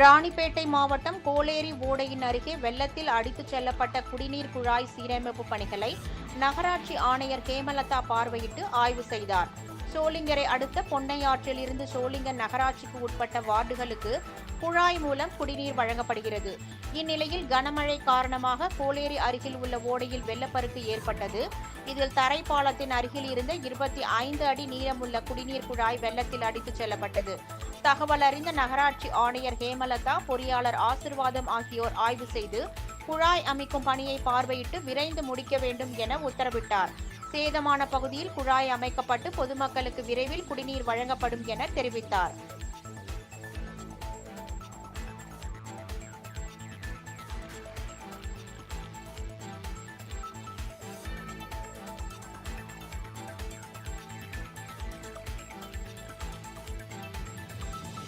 ராணிப்பேட்டை மாவட்டம் கோலேரி ஓடையின் அருகே வெள்ளத்தில் அடித்துச் செல்லப்பட்ட குடிநீர் குழாய் சீரமைப்பு பணிகளை நகராட்சி ஆணையர் ஹேமலதா பார்வையிட்டு ஆய்வு செய்தார். சோளிங்கரை அடுத்த பொன்னையாற்றில் இருந்து சோளிங்கர் நகராட்சிக்கு உட்பட்ட வார்டுகளுக்கு குழாய் மூலம் குடிநீர் வழங்கப்படுகிறது. இந்நிலையில் கனமழை காரணமாக கோலேரி அருகில் உள்ள ஓடையில் வெள்ளப்பெருக்கு ஏற்பட்டது. இதில் தரைப்பாலத்தின் அருகில் இருந்த இருபத்தி ஐந்து அடி நீளமுள்ள குடிநீர் குழாய் வெள்ளத்தில் அடித்துச் செல்லப்பட்டது. தகவல் அறிந்த நகராட்சி ஆணையர் ஹேமலதா பொறியாளர் ஆசிர்வாதம் ஆகியோர் ஆய்வு செய்து குழாய் அமைக்கும் பணியை பார்வையிட்டு விரைந்து முடிக்க வேண்டும் என உத்தரவிட்டார். சேதமான பகுதியில் குழாய் அமைக்கப்பட்டு பொதுமக்களுக்கு விரைவில் குடிநீர் வழங்கப்படும் என தெரிவித்தார்.